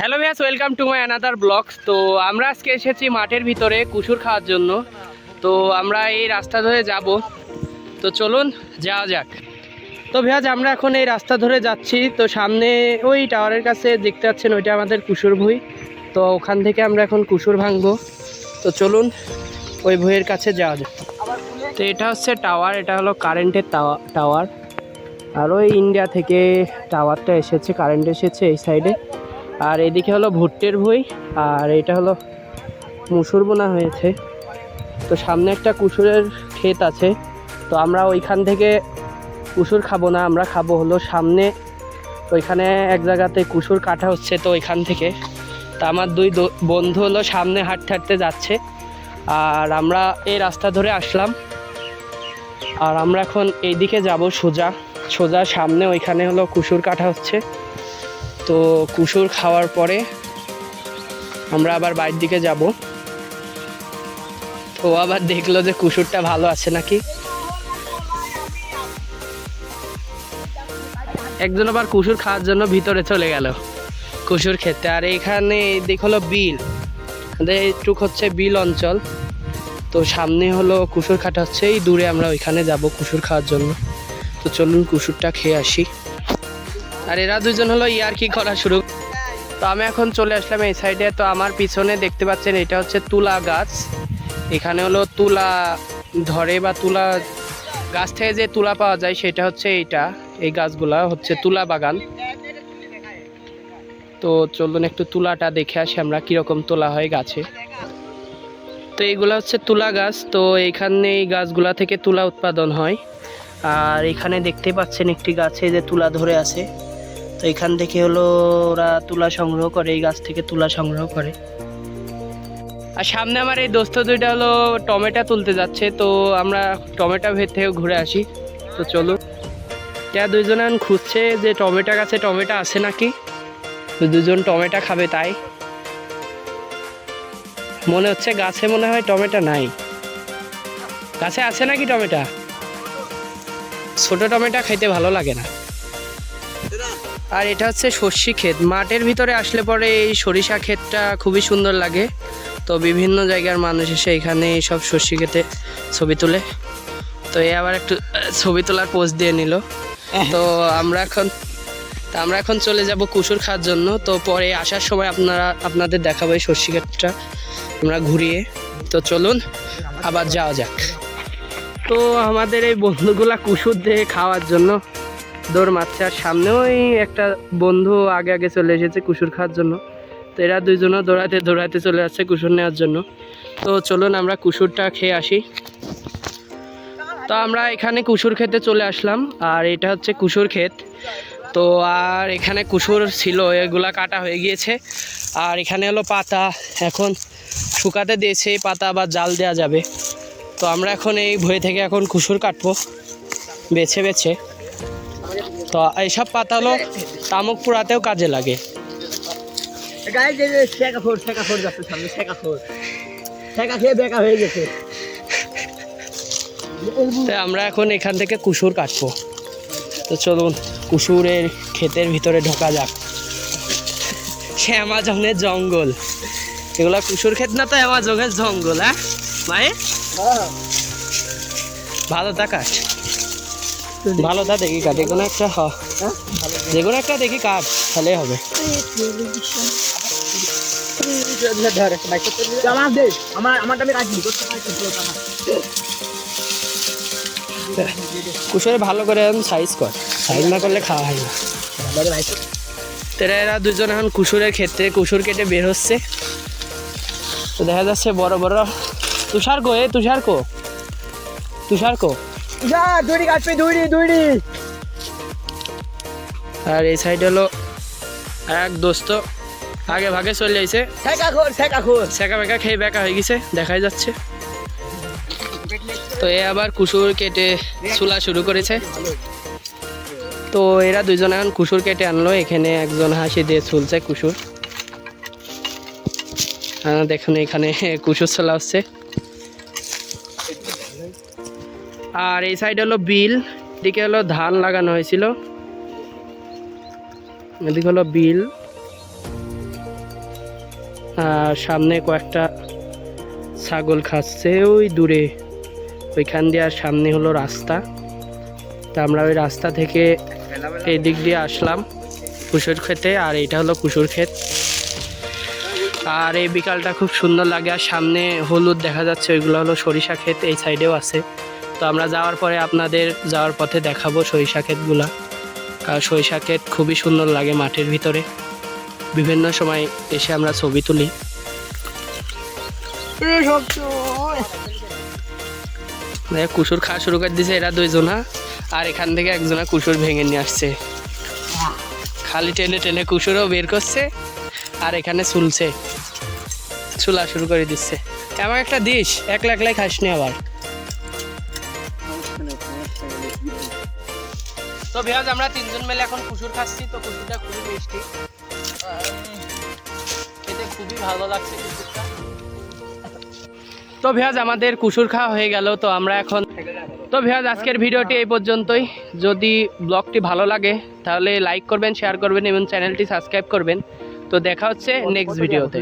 Hello viewers, welcome to my another blogs. তো আমরা আজকে এসেছি মাঠের ভিতরে কুসুর খাওয়ার জন্য। তো আমরা এই রাস্তা ধরে যাব। তো চলুন, যাওয়া যাক। তো ভিয়াজ আমরা এখন এই রাস্তা ধরে যাচ্ছি। তো সামনে ওই টাওয়ারের কাছে দেখতে পাচ্ছেন, ওইটা আমাদের কুসুর ভুঁই। তো ওখান থেকে আমরা এখন কুসুর ভাঙবো। তো চলুন, ওই ভুঁইয়ের কাছে যাওয়া যাক। তো এটা হচ্ছে টাওয়ার, এটা হলো কারেন্টের টাওয়ার। আর ওই ইন্ডিয়া থেকে টাওয়ারটা এসেছে, কারেন্ট এসেছে এই সাইডে। আর এদিকে হলো ভুট্টের ভুই, আর এটা হলো মুসুর বোনা হয়েছে। তো সামনে একটা কুসুরের ক্ষেত আছে, তো আমরা ওইখান থেকে কুসুর খাব না, আমরা খাব হলো সামনে, ওইখানে এক জায়গাতে কুসুর কাটা হচ্ছে তো ওইখান থেকে। তা আমার দুই বন্ধু হলো সামনে হাঁটতে হাঁটতে যাচ্ছে, আর আমরা এই রাস্তা ধরে আসলাম। আর আমরা এখন এইদিকে যাব সোজা সোজা সামনে ওইখানে হলো কুসুর কাটা হচ্ছে। তো কুসুর খাওয়ার পরে আমরা আবার বাড়ির দিকে যাব। তো ও আবার দেখল যে কুসুরটা ভালো আছে নাকি। একজন আবার কুসুর খাওয়ার জন্য ভিতরে চলে গেল। কুসুর খেতে। আর এখানে দিক হলো বিল। এইটুক হচ্ছে বিল অঞ্চল। তো সামনে হলো কুসুর খাটা হচ্ছে। এই দূরে আমরা ওইখানে যাব কুসুর খাওয়ার জন্য। তো চলুন কুসুরটা খেয়ে আসি। আর এরা দুজন হলো ইয়ার কি করা শুরু। তো আমি এখন চলে আসলাম এই সাইডে। তো আমার পিছনে দেখতে পাচ্ছেন, এটা হচ্ছে তুলা গাছ। এখানে হলো তুলা ধরে বা তুলা গাছ থেকে যে তুলা পাওয়া যায়, সেটা হচ্ছে এইটা। এই গাছগুলা হচ্ছে তুলা বাগান। তো চলুন একটু তুলাটা দেখে আসি আমরা কীরকম তোলা হয় গাছে। তো এইগুলা হচ্ছে তুলা গাছ। তো এইখানে এই গাছগুলা থেকে তুলা উৎপাদন হয়। আর এখানে দেখতে পাচ্ছেন একটি গাছে যে তুলা ধরে আছে। তো এখান থেকে হলো ওরা তুলা সংগ্রহ করে, এই গাছ থেকে তুলা সংগ্রহ করে। আর সামনে আমার এই দোস্ত দুইটা হলো টমেটো তুলতে যাচ্ছে, তো আমরা টমেটো ভেত থেকে ঘুরে আসি। তো চলো। যা দুইজন এখন খুঁজছে যে টমেটো গাছে টমেটো আছে নাকি? দুজন টমেটো খাবে তাই। মনে হচ্ছে গাছে মনে হয় টমেটো নাই। গাছে আছে নাকি টমেটো? ছোট টমেটো খাইতে ভালো লাগে না। আর এটা হচ্ছে সর্ষি ক্ষেত। মাঠের ভিতরে আসলে পরে এই সরিষা ক্ষেতটা খুবই সুন্দর লাগে। তো বিভিন্ন জায়গার মানুষ এসে এখানে সব সর্ষি ক্ষেতে ছবি তোলে। তো এ আবার একটু ছবি তোলার পোজ দিয়ে নিল। তো আমরা এখন তা আমরা এখন চলে যাব কুসুর খাওয়ার জন্য। তো পরে আসার সময় আপনারা আপনাদের দেখাবো এই সর্ষি ক্ষেতটা। আমরা ঘুরিয়ে। তো চলুন আবার যাওয়া যাক। তো আমাদের এই বন্ধুগুলা কুসুর দিয়ে খাওয়ার জন্য দৌড় মারছে। আর সামনে ওই একটা বন্ধু আগে আগে চলে এসেছে কুসুর খাওয়ার জন্য। তো এরা দুইজনও দৌড়াতে দৌড়াতে চলে যাচ্ছে কুসুর নেওয়ার জন্য। তো চলুন আমরা কুসুরটা খেয়ে আসি। তো আমরা এখানে কুসুর খেতে চলে আসলাম। আর এটা হচ্ছে কুসুর ক্ষেত। তো আর এখানে কুসুর ছিল, এগুলা কাটা হয়ে গিয়েছে। আর এখানে হলো পাতা। এখন শুকাতে দিয়েছে, পাতা আবার জাল দেওয়া যাবে। তো আমরা এখন এই ভয়ে থেকে এখন কুসুর কাটবো। বেছে বেছে। তো এইসব পাতা হলো তামুক পোড়াতেও কাজে লাগে। হয়ে আমরা এখন এখান থেকে কুসুর কাটবো। তো চলুন কুসুরের ক্ষেতের ভিতরে ঢোকা যাক। সে অ্যামাজনের জঙ্গল। এগুলো কুসুর ক্ষেত না তো অ্যামাজনের জঙ্গল হ্যাঁ? মায়ে? ভালো তা কাট। ভালো তা দেখি কাট যে কোনো একটা হ। যে কোনো একটা দেখি কাট তাহলে হবে। দে। কুসুরে ভালো করে এখন সাইজ কর সাইজ না করলে খাওয়া হয় না। তেরা এরা দুজন এখন কুসুরের ক্ষেত্রে কুসুর কেটে বের হচ্ছে। তো দেখা যাচ্ছে বড় বড় তুষার কো এ তুষার কো তুষার কো যা দড়ি কাটবি দড়ি দড়ি। আর এই সাইড হলো এক দোস্ত আগে ভাগে চলে যাইছে শেখা খোর শেখা খোর সেকা বেকা খেয়ে বেকা হয়ে গেছে দেখাই যাচ্ছে। তো এ আবার কুসুর কেটে চুলা শুরু করেছে। তো এরা দুজন এখন কুসুর কেটে আনলো এখানে একজন হাসি দিয়ে চুলছে কুসুর। দেখুন এখানে কুসুর চলা হচ্ছে। আর এই সাইড হলো বিল, এদিকে হলো ধান লাগানো হয়েছিল। এদিকে হলো বিল। আর সামনে কয়েকটা ছাগল খাচ্ছে ওই দূরে। ওইখান দিয়ে আর সামনে হলো রাস্তা। তা আমরা ওই রাস্তা থেকে এই দিক দিয়ে আসলাম কুসুর খেতে, আর এটা হলো কুসুর ক্ষেত। আর এই বিকালটা খুব সুন্দর লাগে, আর সামনে হলুদ দেখা যাচ্ছে, ওইগুলো হলো সরিষা ক্ষেত, এই সাইডেও আছে। তো আমরা যাওয়ার পরে আপনাদের যাওয়ার পথে দেখাবো সরিষা ক্ষেতগুলা কারণ সরিষা ক্ষেত খুবই সুন্দর লাগে মাঠের ভিতরে। বিভিন্ন সময় এসে আমরা ছবি তুলি। কুসুর খাওয়া শুরু করে দিয়েছে এরা দুইজনা আর এখান থেকে একজনা কুসুর ভেঙে নিয়ে আসছে। খালি টেনে টেনে কুসুরও বের করছে আর এখানে চুলছে। চুলা শুরু করে দিচ্ছে। এমন একটা দিস একলা একলাই খাস নি আবার। তো ভিয়াজ আমরা তিনজন মিলে এখন কুসুর খাচ্ছি তো কুসুরটা খুবই মিষ্টি। খেতে খুবই ভালো লাগছে কুসুরটা। তো ভিয়াজ আমাদের কুসুর খাওয়া হয়ে গেল তো আমরা এখন তো ভিয়াজ আজকের ভিডিওটি এই পর্যন্তই। যদি ব্লগটি ভালো লাগে তাহলে লাইক করবেন শেয়ার করবেন এবং চ্যানেলটি সাবস্ক্রাইব করবেন। তো দেখা হচ্ছে নেক্সট ভিডিওতে